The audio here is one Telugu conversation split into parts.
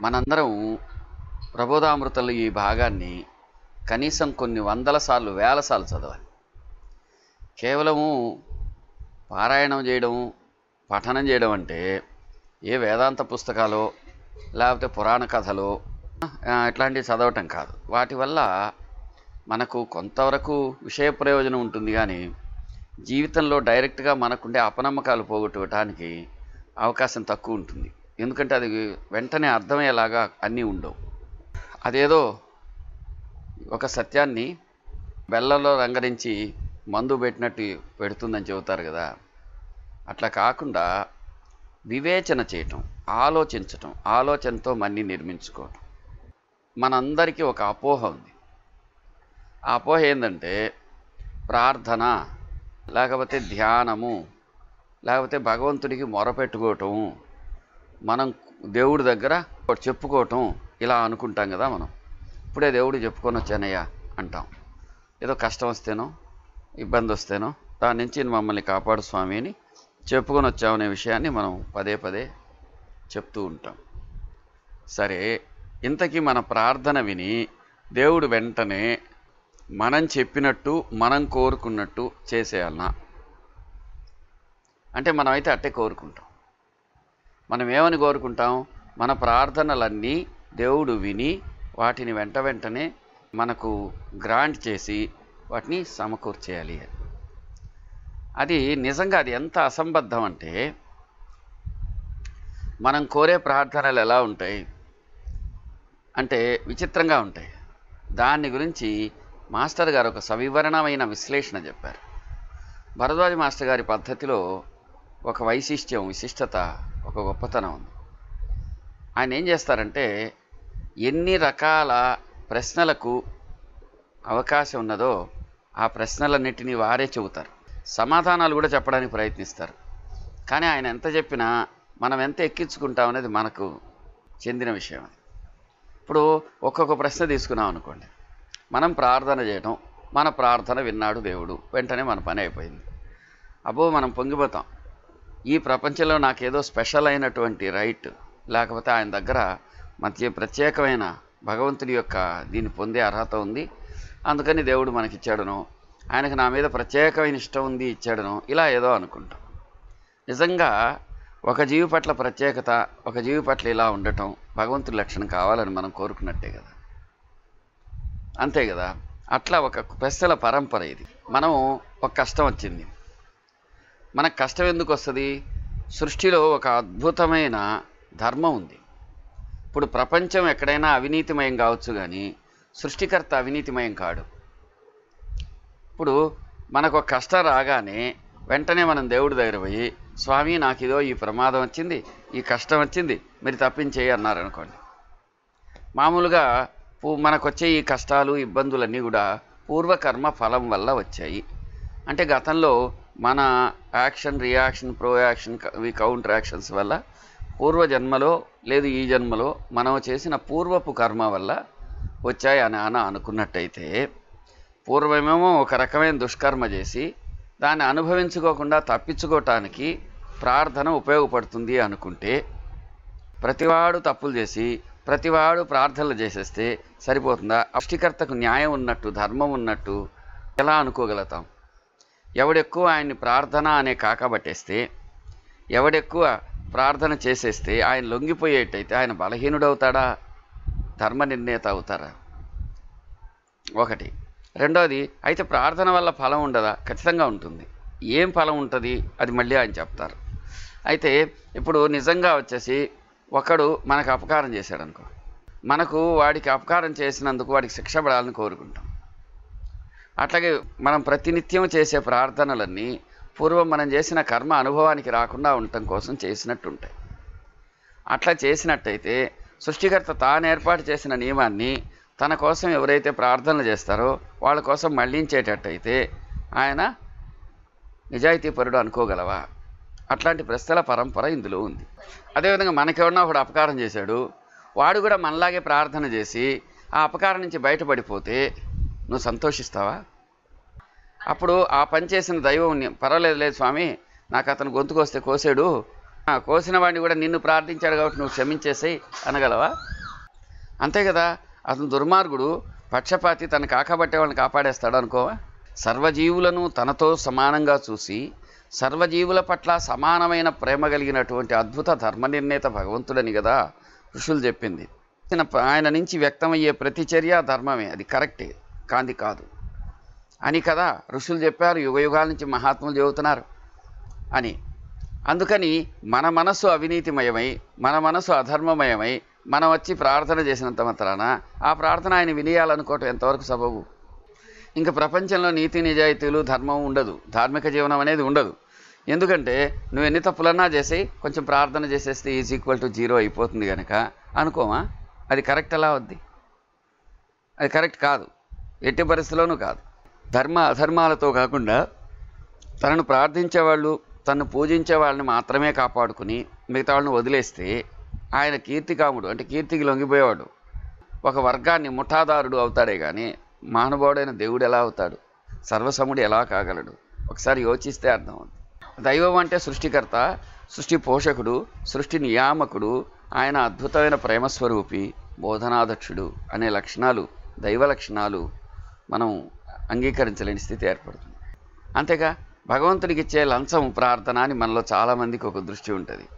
మనందరం ప్రబోధామృతంలో ఈ భాగాన్ని కనీసం కొన్ని వందల సార్లు వేల సార్లు చదవాలి. కేవలము పారాయణం చేయడం పఠనం చేయడం అంటే ఏ వేదాంత పుస్తకాలో లేకపోతే పురాణ కథలు ఇట్లాంటివి చదవటం కాదు. వాటి వల్ల మనకు కొంతవరకు విషయ ప్రయోజనం ఉంటుంది కానీ జీవితంలో డైరెక్ట్గా మనకుండే అపనమ్మకాలు పోగొట్టుకోవటానికి అవకాశం తక్కువ ఉంటుంది. ఎందుకంటే అది వెంటనే అర్థమయ్యేలాగా అన్నీ ఉండవు. అదేదో ఒక సత్యాన్ని బెల్లలో రంగరించి మందు పెట్టినట్టు పెడుతుందని చెబుతారు కదా. అట్లా కాకుండా వివేచన చేయటం ఆలోచించటం ఆలోచనతో మన్ని నిర్మించుకోవటం. మనందరికీ ఒక అపోహ ఉంది. ఆ అపోహ ఏంటంటే ప్రార్థన లేకపోతే ధ్యానము లేకపోతే భగవంతుడికి మొరపెట్టుకోవటము మనం దేవుడి దగ్గర ఒకటి చెప్పుకోవటం ఇలా అనుకుంటాం కదా మనం. ఇప్పుడే దేవుడు చెప్పుకొని వచ్చానయ్యా అంటాం. ఏదో కష్టం వస్తేనో ఇబ్బంది వస్తేనో దాని నుంచి మమ్మల్ని కాపాడు స్వామి అని చెప్పుకొని వచ్చామనే విషయాన్ని మనం పదే పదే చెప్తూ ఉంటాం. సరే ఇంతకీ మన ప్రార్థన విని దేవుడు వెంటనే మనం చెప్పినట్టు మనం కోరుకున్నట్టు చేసేయాలనా? అంటే మనమైతే అట్టే కోరుకుంటాం. మనం ఏమని కోరుకుంటాం? మన ప్రార్థనలన్నీ దేవుడు విని వాటిని వెంట వెంటనే మనకు గ్రాంట్ చేసి వాటిని సమకూర్చేయాలి అని. అది నిజంగా అది ఎంత అసంబద్ధం అంటే మనం కోరే ప్రార్థనలు ఎలా ఉంటాయి? అంటే విచిత్రంగా ఉంటాయి. దాని గురించి మాస్టర్ గారు ఒక సవివరణమైన విశ్లేషణ చెప్పారు. భరద్వాజ మాస్టర్ గారి పద్ధతిలో ఒక వైశిష్ట్యం విశిష్టత ఒక గొప్పతనం ఉంది. ఆయన ఏం చేస్తారంటే ఎన్ని రకాల ప్రశ్నలకు అవకాశం ఉన్నదో ఆ ప్రశ్నలన్నిటినీ వారే చెబుతారు. సమాధానాలు కూడా చెప్పడానికి ప్రయత్నిస్తారు. కానీ ఆయన ఎంత చెప్పినా మనం ఎంత ఎక్కించుకుంటాం అనేది మనకు చెందిన విషయం ఇప్పుడు ఒక్కొక్క ప్రశ్న తీసుకున్నాం అనుకోండి. మనం ప్రార్థన చేయడం మన ప్రార్థన విన్నాడు దేవుడు వెంటనే మన పని అయిపోయింది. అబ్బో మనం పొంగిపోతాం. ఈ ప్రపంచంలో నాకేదో స్పెషల్ అయినటువంటి రైట్ లేకపోతే ఆయన దగ్గర మధ్య ప్రత్యేకమైన భగవంతుడి యొక్క దీన్ని పొందే అర్హత ఉంది. అందుకని దేవుడు మనకిచ్చాడను. ఆయనకు నా మీద ప్రత్యేకమైన ఇష్టం ఉంది ఇచ్చాడను. ఇలా ఏదో అనుకుంటాం. నిజంగా ఒక జీవి పట్ల ప్రత్యేకత ఒక జీవి పట్ల ఇలా ఉండటం భగవంతుడి లక్షణం కావాలని మనం కోరుకున్నట్టే కదా. అంతే కదా. అట్లా ఒక పెద్దల పరంపర ఇది. మనం ఒక కష్టం వచ్చింది. మనకు కష్టం ఎందుకు వస్తుంది? సృష్టిలో ఒక అద్భుతమైన ధర్మం ఉంది. ఇప్పుడు ప్రపంచం ఎక్కడైనా అవినీతిమయం కావచ్చు కానీ సృష్టికర్త అవినీతిమయం కాడు. ఇప్పుడు మనకు ఒక కష్టం రాగానే వెంటనే మనం దేవుడి దగ్గర పోయి స్వామి నాకు ఇదో ఈ ప్రమాదం వచ్చింది ఈ కష్టం వచ్చింది మీరు తప్పించేయి అన్నారు అనుకోండి మామూలుగా పూ- మనకు వచ్చే ఈ కష్టాలు ఇబ్బందులన్నీ కూడా పూర్వకర్మ ఫలం వల్ల వచ్చాయి. అంటే గతంలో మన యాక్షన్ రియాక్షన్ ప్రో యాక్షన్ క- కౌంటర్ యాక్షన్స్ వల్ల పూర్వ జన్మలో లేదు ఈ జన్మలో మనం చేసిన పూర్వపు కర్మ వల్ల వచ్చాయి అని అని అనుకున్నట్టయితే పూర్వమేమో ఒక రకమైన దుష్కర్మ చేసి దాన్ని అనుభవించుకోకుండా తప్పించుకోవటానికి ప్రార్థన ఉపయోగపడుతుంది అనుకుంటే ప్రతివాడు తప్పులు చేసి ప్రతివాడు ప్రార్థనలు చేసేస్తే సరిపోతుందా? అష్టికర్తకు న్యాయం ఉన్నట్టు ధర్మం ఉన్నట్టు ఎలా అనుకోగలుగుతాం? ఎవడెక్కువ ఆయన్ని ప్రార్థన అనే కాకబట్టేస్తే ఎవడెక్కువ ప్రార్థన చేసేస్తే ఆయన లొంగిపోయేటైతే ఆయన బలహీనుడవుతాడా? ధర్మ నిర్ణేత అవుతారా? ఒకటి. రెండోది అయితే ప్రార్థన వల్ల ఫలం ఉండదా? ఖచ్చితంగా ఉంటుంది. ఏం ఫలం ఉంటుంది? అది మళ్ళీ ఆయన చెప్తారు. అయితే ఇప్పుడు నిజంగా వచ్చేసి ఒకడు మనకు అపకారం చేశాడు అనుకో మనకు వాడికి అపకారం చేసినందుకు వాడికి శిక్ష పడాలని కోరుకుంటాం. అట్లాగే మనం ప్రతినిత్యం చేసే ప్రార్థనలన్నీ పూర్వం మనం చేసిన కర్మ అనుభవానికి రాకుండా ఉండటం కోసం చేసినట్టు ఉంటాయి అట్లా చేసినట్టయితే సృష్టికర్త తాను ఏర్పాటు చేసిన నియమాన్ని తన కోసం ఎవరైతే ప్రార్థనలు చేస్తారో వాళ్ళ కోసం మళ్ళించేటట్టయితే ఆయన నిజాయితీపరుడు అనుకోగలవా? అట్లాంటి ప్రశ్నల పరంపర ఇందులో ఉంది. అదేవిధంగా మనకెవడన్నా ఒకడు అపకారం చేశాడు వాడు కూడా మనలాగే ప్రార్థన చేసి ఆ అపకారం నుంచి బయటపడిపోతే నువ్వు సంతోషిస్తావా? అప్పుడు ఆ పని చేసిన దైవం పర్వాలేదు లేదు స్వామి నాకు అతను గొంతుకు వస్తే కోసాడు కోసిన వాడిని కూడా నిన్ను ప్రార్థించాడు కాబట్టి నువ్వు క్షమించేసాయి అనగలవా? అంతే కదా అతను దుర్మార్గుడు పక్షపాతి తను కాకబట్టే వాళ్ళని కాపాడేస్తాడు అనుకోవా సర్వజీవులను తనతో సమానంగా చూసి సర్వజీవుల పట్ల సమానమైన ప్రేమ కలిగినటువంటి అద్భుత ధర్మ నిర్ణేత భగవంతుడని కదా ఋషులు చెప్పింది. ఆయన ఆయన నుంచి వ్యక్తమయ్యే ప్రతి చర్య ధర్మమే అది కరెక్టే. కాంది కాదు. అని కదా ఋషులు చెప్పారు యుగ యుగాల నుంచి మహాత్ములు చెబుతున్నారు అని. అందుకని మన మనస్సు అవినీతిమయమై మన మనస్సు అధర్మమయమై మనం వచ్చి ప్రార్థన చేసినంత మాత్రాన ఆ ప్రార్థన ఆయన వినియాలనుకోవటం ఎంతవరకు సబబు? ఇంకా ప్రపంచంలో నీతి నిజాయితీలు ధర్మం ఉండదు. ధార్మిక జీవనం అనేది ఉండదు. ఎందుకంటే నువ్వు ఎన్ని తప్పులన్నా చేసి కొంచెం ప్రార్థన చేసేస్తే ఈజ్ ఈక్వల్ టు జీరో అయిపోతుంది కనుక అనుకోమా? అది కరెక్ట్ ఎలా వద్ది అది కరెక్ట్ కాదు. ఎట్టి పరిస్థితుల్లోనూ కాదు. ధర్మ అధర్మాలతో కాకుండా తనను ప్రార్థించేవాళ్ళు తను పూజించే వాళ్ళని మాత్రమే కాపాడుకుని మిగతా వాళ్ళని వదిలేస్తే ఆయన కీర్తికాముడు అంటే కీర్తికి లొంగిపోయేవాడు. ఒక వర్గాన్ని ముఠాదారుడు అవుతాడే కానీ మానవుడైన దేవుడు ఎలా అవుతాడు? సర్వసముడు ఎలా కాగలడు? ఒకసారి యోచిస్తే అర్థం అవుతుంది దైవం అంటే సృష్టికర్త సృష్టి పోషకుడు సృష్టి నియామకుడు ఆయన అద్భుతమైన ప్రేమస్వరూపి బోధనాదక్షుడు అనే లక్షణాలు దైవ లక్షణాలు మనం అంగీకరించలేని స్థితి ఏర్పడుతుంది. అంతేగా భగవంతుడికి ఇచ్చే లంచం ప్రార్థన అని మనలో చాలామందికి ఒక దృష్టి ఉంటుంది.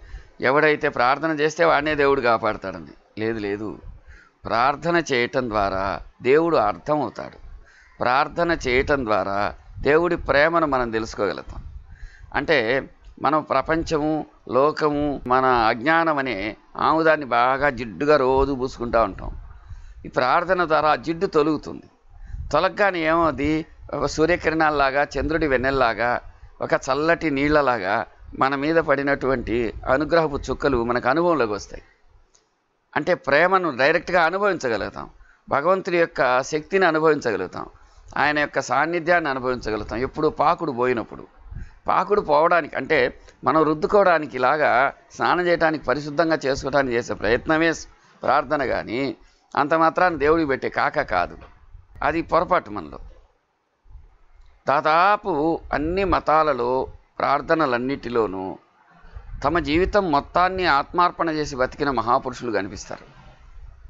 ఎవడైతే ప్రార్థన చేస్తే వాడినే దేవుడు కాపాడతాడని లేదు లేదు. ప్రార్థన చేయటం ద్వారా దేవుడు అర్థమవుతాడు. ప్రార్థన చేయటం ద్వారా దేవుడి ప్రేమను మనం తెలుసుకోగలుగుతాం. అంటే మనం ప్రపంచము లోకము మన అజ్ఞానం అనే ఆముదాన్ని బాగా జిడ్డుగా రోజు పూసుకుంటూ ఉంటాం. ఈ ప్రార్థన ద్వారా ఆ జిడ్డు తొలుగుతుంది. తొలగ్గానే ఏమవుది ఒక సూర్యకిరణాల్లాగా చంద్రుడి వెన్నెల్లాగా ఒక చల్లటి నీళ్ళలాగా మన మీద పడినటువంటి అనుగ్రహపు చుక్కలు మనకు అనుభవంలోకి వస్తాయి. అంటే ప్రేమను డైరెక్ట్గా అనుభవించగలుగుతాం. భగవంతుడి యొక్క శక్తిని అనుభవించగలుగుతాం. ఆయన యొక్క సాన్నిధ్యాన్ని అనుభవించగలుగుతాం. ఎప్పుడు పాకుడు పోయినప్పుడు. పాకుడు పోవడానికి అంటే మనం రుద్దుకోవడానికి ఇలాగా స్నానం చేయడానికి పరిశుద్ధంగా చేసుకోవడానికి చేసే ప్రయత్నమే ప్రార్థన కానీ అంత మాత్రాన్ని దేవుడికి పెట్టే కాక కాదు. అది పొరపాటు మనలో. దాదాపు అన్ని మతాలలో ప్రార్థనలన్నిటిలోనూ తమ జీవితం మొత్తాన్ని ఆత్మార్పణ చేసి బతికిన మహాపురుషులు కనిపిస్తారు.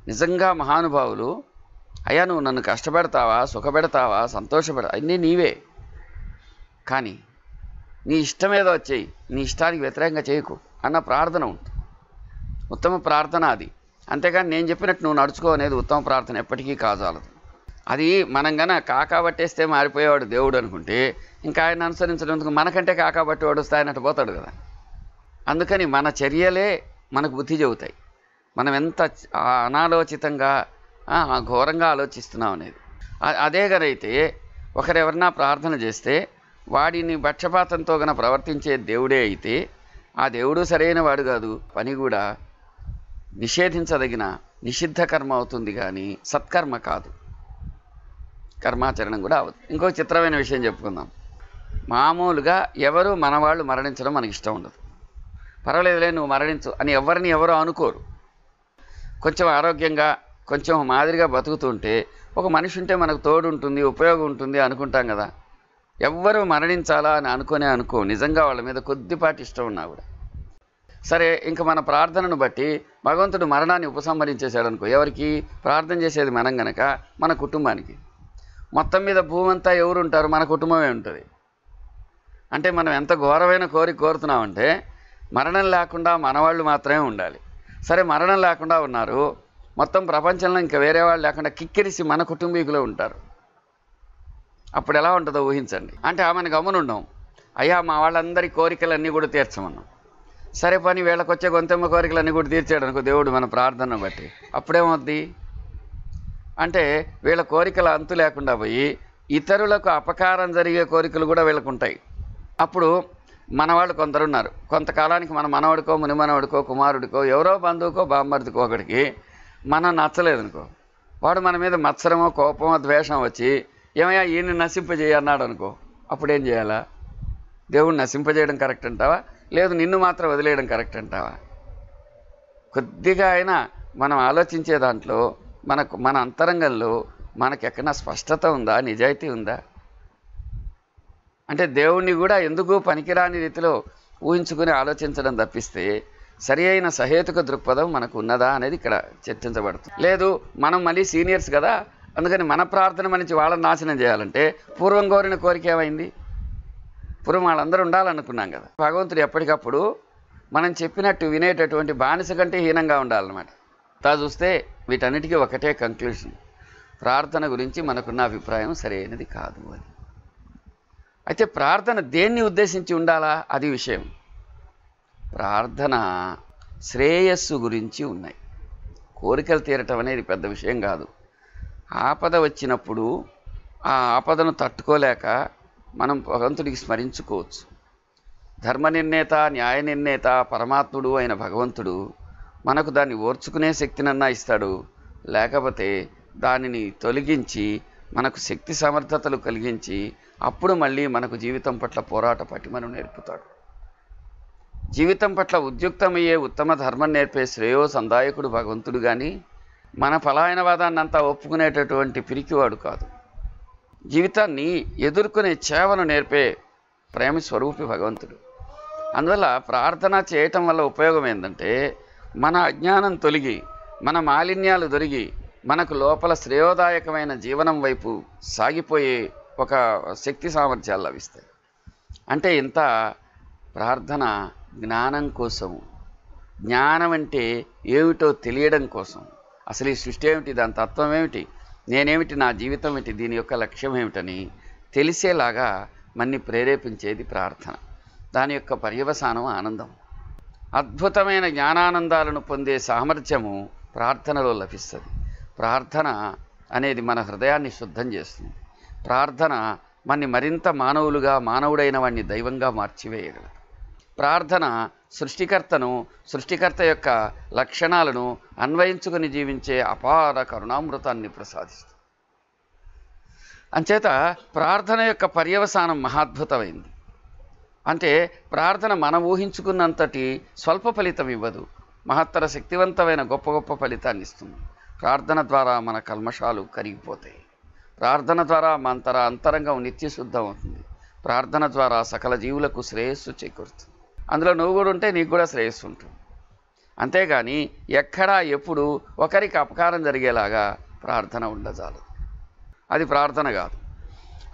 నిజంగా మహానుభావులు అయ్యా నువ్వు నన్ను కష్టపెడతావా? సుఖపెడతావా? సంతోషపెడ అన్నీ నీవే. కానీ నీ ఇష్టం ఏదో వచ్చేయి నీ ఇష్టానికి వ్యతిరేకంగా చేయకు అన్న ప్రార్థన ఉంటుంది. ఉత్తమ ప్రార్థన అది. అంతేగాని నేను చెప్పినట్టు నువ్వు నడుచుకో అనేది ఉత్తమ ప్రార్థన ఎప్పటికీ కాజాలదు. అది మనం గన కాకా పట్టేస్తే మారిపోయేవాడు దేవుడు అనుకుంటే ఇంకా ఆయన అనుసరించినందుకు మనకంటే కాకా పట్టేవాడు వస్తాయన్నట్టు పోతాడు కదా. అందుకని మన చర్యలే మనకు బుద్ధి చెబుతాయి. మనం ఎంత అనాలోచితంగా ఘోరంగా ఆలోచిస్తున్నాం అనేది. అదే గనైతే ఒకరెవరన్నా ప్రార్థన చేస్తే వాడిని పక్షపాతంతో గన ప్రవర్తించే దేవుడే అయితే ఆ దేవుడు సరైన వాడు కాదు. పని కూడా నిషేధించదగిన నిషిద్ధ కర్మ అవుతుంది కానీ సత్కర్మ కాదు. కర్మాచరణం కూడా అవ్వదు. ఇంకో చిత్రమైన విషయం చెప్పుకుందాం. మామూలుగా ఎవరు మనవాళ్ళు మరణించడం మనకి ఇష్టం ఉండదు. పర్వాలేదులే నువ్వు మరణించు అని ఎవరిని ఎవరు అనుకోరు. కొంచెం ఆరోగ్యంగా కొంచెం మాదిరిగా బతుకుతుంటే ఒక మనిషి ఉంటే మనకు తోడు ఉంటుంది ఉపయోగం ఉంటుంది అనుకుంటాం కదా. ఎవ్వరు మరణించాలా అని అనుకునే అనుకో నిజంగా వాళ్ళ మీద కొద్దిపాటి ఇష్టం ఉన్నా కూడా. సరే ఇంక మన ప్రార్థనను బట్టి భగవంతుడు మరణాన్ని ఉపసంహరించేశాడు అనుకో ఎవరికి? ప్రార్థన చేసేది మనం గనక మన కుటుంబానికి. మొత్తం మీద భూమి అంతా ఎవరు ఉంటారు మన కుటుంబమే ఉంటుంది. అంటే మనం ఎంత ఘోరమైన కోరిక కోరుతున్నామంటే మరణం లేకుండా మనవాళ్ళు మాత్రమే ఉండాలి. సరే మరణం లేకుండా ఉన్నారు. మొత్తం ప్రపంచంలో ఇంకా వేరే వాళ్ళు లేకుండా కిక్కిరిసి మన కుటుంబీకులు ఉంటారు. అప్పుడు ఎలా ఉంటుందో ఊహించండి. అంటే ఆమెను గమనుండం అయ్యా మా వాళ్ళందరి కోరికలన్నీ కూడా తీర్చమన్నాం. సరే పని వీళ్ళకొచ్చే గొంతెమ్మ కోరికలన్నీ కూడా తీర్చాడు అనుకో దేవుడు మన ప్రార్థన బట్టి. అప్పుడేమవుద్ది? అంటే వీళ్ళ కోరికలు అంతు లేకుండా పోయి ఇతరులకు అపకారం జరిగే కోరికలు కూడా వీళ్ళకు ఉంటాయి అప్పుడు మనవాళ్ళు కొందరున్నారు. కొందరు ఉన్నారు కొంతకాలానికి మన మనవడికో ముని మనవడికో కుమారుడికో ఎవరో బంధువుకో బామ్మర్దికో ఒకడికి మనం నచ్చలేదు అనుకో వాడు మన మీద మత్సరమో కోపమో ద్వేషం వచ్చి ఏమయ్యా ఈయన్ని నశింపజేయన్నాడు అనుకో అప్పుడు ఏం చేయాలా? దేవుణ్ణి నశింపజేయడం కరెక్ట్ అంటావా? లేదు నిన్ను మాత్రం వదిలేయడం కరెక్ట్ అంటావా? కొద్దిగా అయినా మనం ఆలోచించే దాంట్లో మనకు మన అంతరంగంలో మనకు ఎక్కడన్నా స్పష్టత ఉందా నిజాయితీ ఉందా? అంటే దేవుణ్ణి కూడా ఎందుకు పనికిరాని రీతిలో ఊహించుకుని ఆలోచించడం తప్పిస్తే సరి అయిన సహేతుక దృక్పథం మనకు ఉన్నదా అనేది ఇక్కడ చర్చించబడుతుంది. లేదు మనం మళ్ళీ సీనియర్స్ కదా అందుకని మన ప్రార్థన మనిషి వాళ్ళని నాశనం చేయాలంటే పూర్వం కోరిన కోరిక ఏమైంది? పూర్వం వాళ్ళందరూ ఉండాలనుకున్నాం కదా. భగవంతుడు ఎప్పటికప్పుడు మనం చెప్పినట్టు వినేటటువంటి బానిస కంటే హీనంగా ఉండాలన్నమాట. తా చూస్తే వీటన్నిటికీ ఒకటే కంక్లూషన్ ప్రార్థన గురించి మనకున్న అభిప్రాయం సరైనది కాదు అని అయితే ప్రార్థన దేన్ని ఉద్దేశించి ఉండాలా? అది విషయం. ప్రార్థన శ్రేయస్సు గురించి ఉన్నాయి. కోరికలు తీరటం అనేది పెద్ద విషయం కాదు. ఆపద వచ్చినప్పుడు ఆ ఆపదను తట్టుకోలేక మనం భగవంతుడికి స్మరించుకోవచ్చు. ధర్మ నిర్ణేత న్యాయ నిర్ణేత పరమాత్ముడు అయిన భగవంతుడు మనకు దాన్ని ఓర్చుకునే శక్తినన్నా ఇస్తాడు. లేకపోతే దానిని తొలగించి మనకు శక్తి సమర్థతలు కలిగించి అప్పుడు మళ్ళీ మనకు జీవితం పట్ల పోరాట పటిమను నేర్పుతాడు. జీవితం పట్ల ఉద్యుక్తమయ్యే ఉత్తమ ధర్మం నేర్పే శ్రేయో సందాయకుడు భగవంతుడు కానీ మన పలాయనవాదాన్ని అంతా ఒప్పుకునేటటువంటి పిరికివాడు కాదు. జీవితాన్ని ఎదుర్కొనే చేవను నేర్పే ప్రేమ స్వరూపి భగవంతుడు. అందువల్ల ప్రార్థన చేయటం వల్ల ఉపయోగం ఏంటంటే మన అజ్ఞానం తొలగి మన మాలిన్యాలు దొరిగి మనకు లోపల శ్రేయోదాయకమైన జీవనం వైపు సాగిపోయే ఒక శక్తి సామర్థ్యాలు లభిస్తాయి. అంటే ఇంత ప్రార్థన జ్ఞానం కోసం జ్ఞానం అంటే ఏమిటో తెలియడం కోసం. అసలు ఈ సృష్టి ఏమిటి? దాని తత్వం ఏమిటి? నేనేమిటి? నా జీవితం ఏమిటి? దీని యొక్క లక్ష్యం ఏమిటని తెలిసేలాగా మన్ని ప్రేరేపించేది ప్రార్థన. దాని యొక్క పర్యవసానం ఆనందం. అద్భుతమైన జ్ఞానానందాలను పొందే సామర్థ్యము ప్రార్థనలో లభిస్తుంది. ప్రార్థన అనేది మన హృదయాన్ని శుద్ధం చేస్తుంది. ప్రార్థన మన్ని మరింత మానవులుగా మానవుడైన వాడిని దైవంగా మార్చివేయగలదు. ప్రార్థన సృష్టికర్తను సృష్టికర్త యొక్క లక్షణాలను అన్వయించుకుని జీవించే అపార కరుణామృతాన్ని ప్రసాదిస్తుంది. అంచేత ప్రార్థన యొక్క పర్యవసానం మహాద్భుతమైంది. అంటే ప్రార్థన మనం ఊహించుకున్నంతటి స్వల్ప ఫలితం ఇవ్వదు. మహత్తర శక్తివంతమైన గొప్ప గొప్ప ఫలితాన్ని ఇస్తుంది. ప్రార్థన ద్వారా మన కల్మషాలు కరిగిపోతాయి. ప్రార్థన ద్వారా మంతర అంతరంగం నిత్యశుద్ధం అవుతుంది. ప్రార్థన ద్వారా సకల జీవులకు శ్రేయస్సు చేకూరుతుంది. అందులో నువ్వు కూడా ఉంటే నీకు కూడా శ్రేయస్సు ఉంటుంది. అంతేగాని ఎక్కడా ఎప్పుడు ఒకరికి అపకారం జరిగేలాగా ప్రార్థన ఉండజాలదు. అది ప్రార్థన కాదు.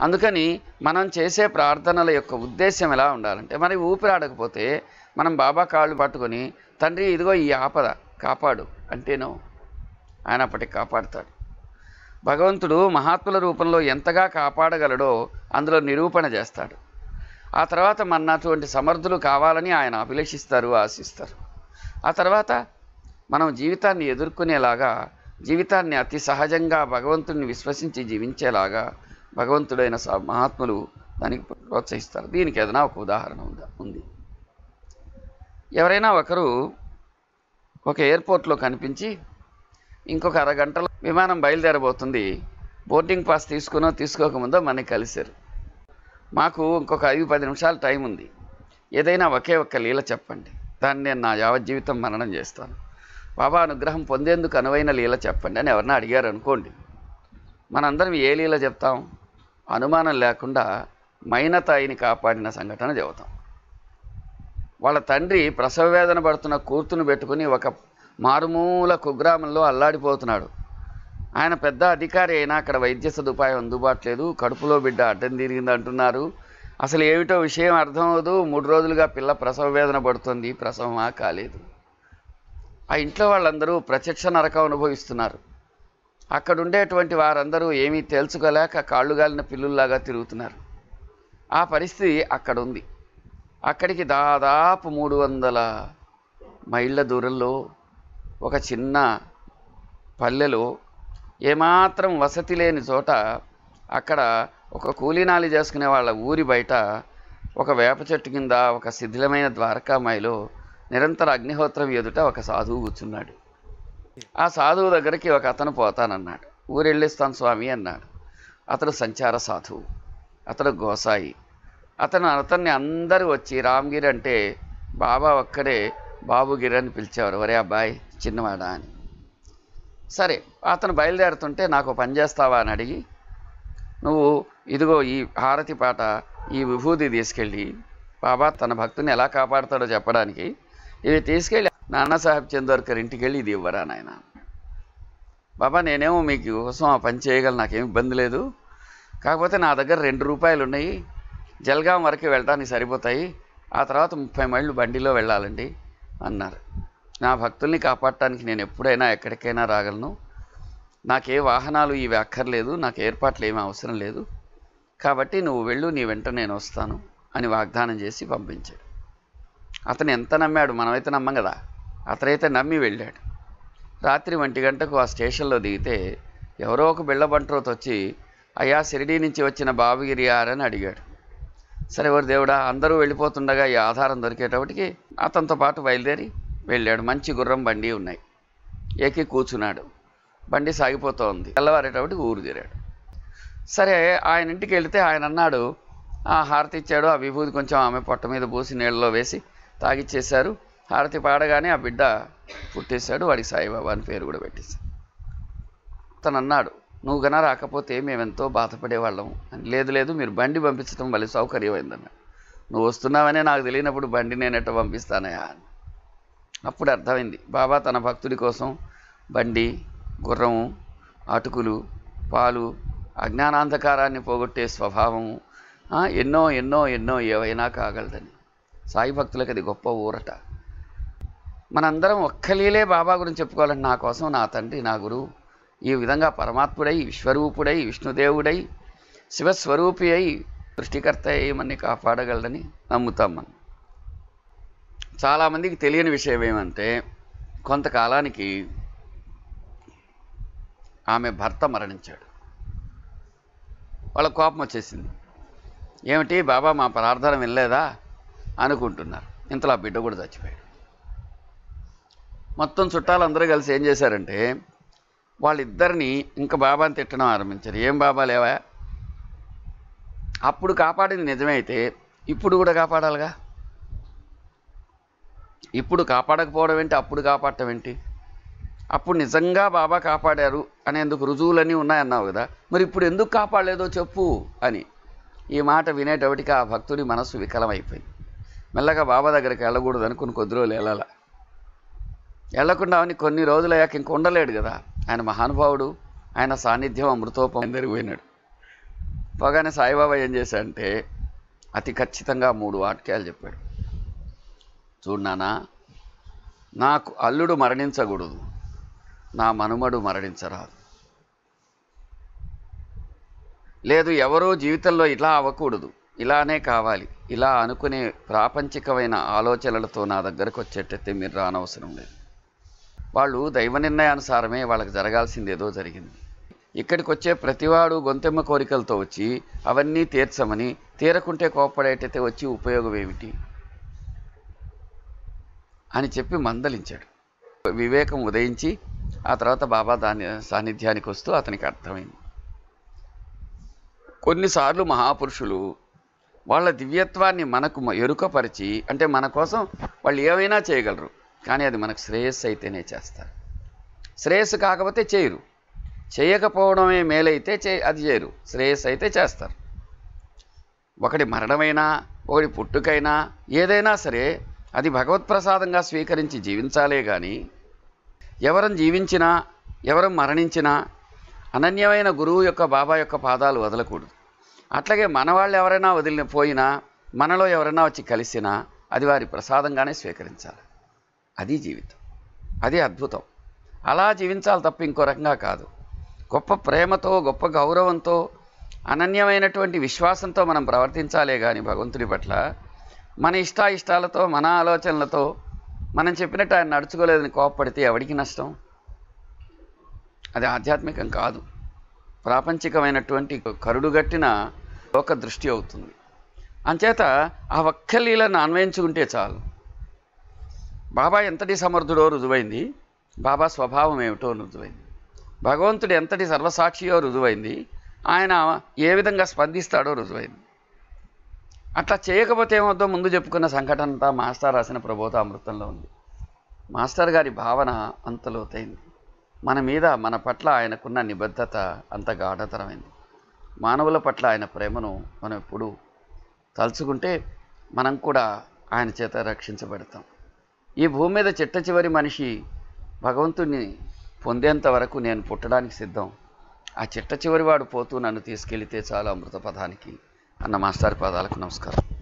అందుకని మనం చేసే ప్రార్థనల యొక్క ఉద్దేశం ఎలా ఉండాలంటే మరి ఊపిరాడకపోతే మనం బాబా కాళ్ళు పట్టుకొని తండ్రి ఇదిగో ఈ ఆపద కాపాడు. అంటేనో ఆయన అప్పటికి కాపాడుతాడు. భగవంతుడు మహాత్ముల రూపంలో ఎంతగా కాపాడగలడో అందులో నిరూపణ చేస్తాడు. ఆ తర్వాత మన్నటువంటి సమర్థులు కావాలని ఆయన అభిలషిస్తారు ఆశిస్తారు. ఆ తర్వాత మనం జీవితాన్ని ఎదుర్కొనేలాగా జీవితాన్ని అతి సహజంగా భగవంతుడిని విశ్వసించి జీవించేలాగా భగవంతుడైన స- మహాత్ములు దానికి ప్రోత్సహిస్తారు. దీనికి ఏదైనా ఒక ఉదాహరణ ఉందా ఉంది. ఎవరైనా ఒకరు ఒక ఎయిర్పోర్ట్లో కనిపించి ఇంకొక అరగంటలో విమానం బయలుదేరబోతుంది. బోర్డింగ్ పాస్ తీసుకునో తీసుకోకముందో మనకి కలిశారు. మాకు ఇంకొక ఐదు పది నిమిషాలు టైం ఉంది. ఏదైనా ఒకే ఒక్క లీల చెప్పండి. దాన్ని నేను నా యావజ్జీవితం మరణం చేస్తాను. బాబా అనుగ్రహం పొందేందుకు అనువైన లీల చెప్పండి అని ఎవరన్నా అడిగారు అనుకోండి మనందరం ఏ లీల చెప్తాం? అనుమానం లేకుండా మైనతాయిని కాపాడిన సంఘటన చెబుతాం. వాళ్ళ తండ్రి ప్రసవ వేదన పడుతున్న కూతురు పెట్టుకుని ఒక మారుమూల కుగ్రామంలో అల్లాడిపోతున్నాడు. ఆయన పెద్ద అధికారి అయినా అక్కడ వైద్య సదుపాయం అందుబాటు లేదు కడుపులో బిడ్డ అడ్డం తిరిగింది అంటున్నారు. అసలు ఏమిటో విషయం అర్థం అవ్వదు. మూడు రోజులుగా పిల్ల ప్రసవ వేదన పడుతుంది. ప్రసవమా కాలేదు. ఆ ఇంట్లో వాళ్ళందరూ ప్రత్యక్ష నరకం అనుభవిస్తున్నారు. అక్కడ ఉండేటువంటి వారందరూ ఏమీ తేల్చుకోలేక కాళ్ళుగాలిన పిల్లుల్లాగా తిరుగుతున్నారు. ఆ పరిస్థితి అక్కడ ఉంది అక్కడికి దాదాపు మూడు వందల మైళ్ళ దూరంలో ఒక చిన్న పల్లెలో ఏమాత్రం వసతి లేని చోట అక్కడ ఒక కూలీనాలి చేసుకునే వాళ్ళ ఊరి బయట ఒక వేప చెట్టు కింద ఒక శిథిలమైన ద్వారకామాయిలో నిరంతర అగ్నిహోత్రం ఎదుట ఒక సాధువు కూర్చున్నాడు. ఆ సాధువు దగ్గరికి ఒక అతను పోతానన్నాడు. ఊరెళ్ళిస్తాను స్వామి అన్నాడు. అతడు సంచార సాధువు. అతడు గోసాయి. అతను అతన్ని అందరూ వచ్చి రామ్గిరి అంటే బాబా ఒక్కడే బాబుగిరి అని పిలిచేవారు. ఒరే అబ్బాయి చిన్నవాడా అని. సరే అతను బయలుదేరుతుంటే నాకు పని చేస్తావా? అని అడిగి నువ్వు ఇదిగో ఈ హారతి పాట ఈ విభూతి తీసుకెళ్ళి బాబా తన భక్తుని ఎలా కాపాడుతాడో చెప్పడానికి ఇవి తీసుకెళ్ళి నానాసాహెబ్ చందోర్కర్ ఇంటికి వెళ్ళి ఇది ఇవ్వరా నాయన? బాబా నేనేమో మీకు కోసం ఆ పని చేయగలను నాకేం ఇబ్బంది లేదు. కాకపోతే నా దగ్గర రెండు రూపాయలు ఉన్నాయి. జల్గాం వరకు వెళ్ళడానికి సరిపోతాయి. ఆ తర్వాత ముప్పై మైళ్ళు బండిలో వెళ్ళాలండి అన్నారు. నా భక్తుల్ని కాపాడటానికి నేను ఎప్పుడైనా ఎక్కడికైనా రాగలను. నాకే వాహనాలు ఇవి అక్కర్లేదు నాకు ఏర్పాట్లు ఏమీ అవసరం లేదు. కాబట్టి నువ్వు వెళ్ళు నీ వెంట నేను వస్తాను అని వాగ్దానం చేసి పంపించాడు. అతను ఎంత నమ్మాడు మనమైతే నమ్మం కదా? అతనైతే నమ్మి వెళ్ళాడు. రాత్రి ఒంటి గంటకు ఆ స్టేషన్లో దిగితే ఎవరో ఒక బిళ్ళబంట్రోత్ వచ్చి అయ్యా షిరిడీ నుంచి వచ్చిన బాబుగిరి అని అడిగాడు. సరే ఎవరు దేవుడా అందరూ వెళ్ళిపోతుండగా ఈ ఆధారం దొరికేటప్పటికి అతనితో పాటు బయలుదేరి వెళ్ళాడు. మంచి గుర్రం బండి ఉన్నాయి. ఎక్కి కూర్చున్నాడు. బండి సాగిపోతోంది. తెల్లవారేటప్పటికి ఊరు తీరాడు సరే ఆయన ఇంటికి వెళితే ఆయన అన్నాడు ఆ హారతి ఇచ్చాడు. ఆ విభూతి కొంచెం ఆమె పొట్ట మీద పూసి నీళ్ళలో వేసి తాగిచ్చేశారు. హారతి పాడగానే ఆ బిడ్డ పుట్టేశాడు వాడికి సాయిబాబా అని పేరు కూడా పెట్టేశాడు. తను అన్నాడు నువ్వు గన రాకపోతే మేమెంతో బాధపడేవాళ్ళం. అని. లేదు లేదు మీరు బండి పంపించడం వల్ల సౌకర్యమైందన్నాడు. నువ్వు వస్తున్నావనే నాకు తెలియనప్పుడు బండి నేను ఎట్ట పంపిస్తానయా అని అప్పుడు అర్థమైంది బాబా తన భక్తుడి కోసం బండి గుర్రము అటుకులు పాలు అజ్ఞానాంధకారాన్ని పోగొట్టే స్వభావము ఎన్నో ఎన్నో ఎన్నో ఏవైనా కాగలదని. సాయి భక్తులకు అది గొప్ప ఊరట. మనందరం ఒక్కలీలే బాబా గురించి చెప్పుకోవాలంటే నా కోసం నా తండ్రి నా గురువు. ఈ విధంగా పరమాత్ముడై విశ్వరూపుడై విష్ణుదేవుడై శివస్వరూపి అయి సృష్టికర్త అయి కాపాడగలడని నమ్ముతాం మనం. చాలామందికి తెలియని విషయం ఏమంటే కొంతకాలానికి ఆమె భర్త మరణించాడు. వాళ్ళ కోపం వచ్చేసింది. ఏమిటి బాబా మా ప్రార్థన వినలేదా అనుకుంటున్నారు. ఇంతలో ఆ బిడ్డ కూడా చచ్చిపోయాడు. మొత్తం చుట్టాలందరూ కలిసి ఏం చేశారంటే వాళ్ళిద్దరిని ఇంకా బాబాని తిట్టడం ఆరంభించారు. ఏం బాబా లేవా? అప్పుడు కాపాడింది నిజమైతే ఇప్పుడు కూడా కాపాడాలిగా? ఇప్పుడు కాపాడకపోవడం ఏంటి? అప్పుడు కాపాడటం ఏంటి? అప్పుడు నిజంగా బాబా కాపాడారు అనేందుకు రుజువులన్నీ ఉన్నాయన్నావు కదా మరి ఇప్పుడు ఎందుకు కాపాడలేదో చెప్పు అని. ఈ మాట వినేటప్పటికి ఆ భక్తుడి మనస్సు వికలమైపోయింది. మెల్లగా బాబా దగ్గరికి వెళ్ళకూడదు అనుకుని కొద్ది రోజులు వెళ్ళాల? వెళ్ళకుండా కొన్ని రోజులయ్యాక ఇంక ఉండలేడు కదా. ఆయన మహానుభావుడు ఆయన సాన్నిధ్యం అమృతోపం అందరికి పోయినాడు. పోగానే సాయిబాబా ఏం చేశాడంటే అతి ఖచ్చితంగా మూడు వాక్యాలు చెప్పాడు. చూడు నాకు అల్లుడు మరణించకూడదు నా మనుమడు మరణించరాదు. లేదు ఎవరో జీవితంలో ఇలా అవ్వకూడదు ఇలానే కావాలి ఇలా అనుకునే ప్రాపంచికమైన ఆలోచనలతో నా దగ్గరకు వచ్చేటైతే మీరు రానవసరం లేదు. వాళ్ళు దైవ నిర్ణయానుసారమే వాళ్ళకి జరగాల్సింది ఏదో జరిగింది. ఇక్కడికి వచ్చే ప్రతివాడు గొంతెమ్మ కోరికలతో వచ్చి అవన్నీ తీర్చమని తీరకుంటే కోపడేటైతే వచ్చి ఉపయోగం ఏమిటి? అని చెప్పి మందలించాడు. వివేకం ఉదయించి ఆ తర్వాత బాబా దాని సాన్నిధ్యానికి వస్తూ అతనికి అర్థమైంది. కొన్నిసార్లు మహాపురుషులు వాళ్ళ దివ్యత్వాన్ని మనకు ఎరుకపరిచి అంటే మన కోసం వాళ్ళు ఏమైనా చేయగలరు. కానీ అది మనకు శ్రేయస్సు అయితేనే చేస్తారు. శ్రేయస్సు కాకపోతే చేయరు. చేయకపోవడమే మేలైతే చే అది చేయరు. శ్రేయస్సు అయితే చేస్తారు. ఒకటి మరణమైనా ఒకటి పుట్టుకైనా ఏదైనా సరే అది భగవత్ప్రసాదంగా స్వీకరించి జీవించాలే కానీ ఎవరం జీవించినా ఎవరం మరణించినా అనన్యమైన గురువు యొక్క బాబా యొక్క పాదాలు వదలకూడదు. అట్లాగే మన వాళ్ళు ఎవరైనా వదిలిన పోయినా మనలో ఎవరైనా వచ్చి కలిసినా అది వారి ప్రసాదంగానే స్వీకరించాలి. అది జీవితం. అది అద్భుతం. అలా జీవించాలి తప్ప ఇంకో రకంగా కాదు. గొప్ప ప్రేమతో గొప్ప గౌరవంతో అనన్యమైనటువంటి విశ్వాసంతో మనం ప్రవర్తించాలే కానీ భగవంతుడి పట్ల మన ఇష్టాయిష్టాలతో మన ఆలోచనలతో మనం చెప్పినట్టు ఆయన నడుచుకోలేదని కోపపడితే ఎవడికి నష్టం? అది ఆధ్యాత్మికం కాదు. ప్రాపంచికమైనటువంటి కరుడుగట్టిన ఒక దృష్టి అవుతుంది. అంచేత ఆ ఒక్క లీలను అన్వయించుకుంటే చాలు. బాబా ఎంతటి సమర్థుడో రుజువైంది. బాబా స్వభావం ఏమిటో రుజువైంది భగవంతుడు ఎంతటి సర్వసాక్షియో రుజువైంది. ఆయన ఏ విధంగా స్పందిస్తాడో రుజువైంది. అట్లా చేయకపోతే ఏమవుద్దో ముందు చెప్పుకున్న సంఘటన అంతా మాస్టర్ రాసిన ప్రబోధామృతంలో ఉంది. మాస్టర్ గారి భావన అంత లోతైంది మన మీద మన పట్ల ఆయనకున్న నిబద్ధత అంత గాఢతరమైంది. మానవుల పట్ల ఆయన ప్రేమను మనం ఎప్పుడు తలుచుకుంటే మనం కూడా ఆయన చేత రక్షించబడతాం. ఈ భూమి మీద చిట్ట చివరి మనిషి భగవంతుణ్ణి పొందేంత వరకు నేను పుట్టడానికి సిద్ధం. ఆ చిట్ట చివరి వాడు పోతూ నన్ను తీసుకెళ్తే చాలు అమృత పదానికి అన్న మాస్టర్ పాదాలకు నమస్కారం.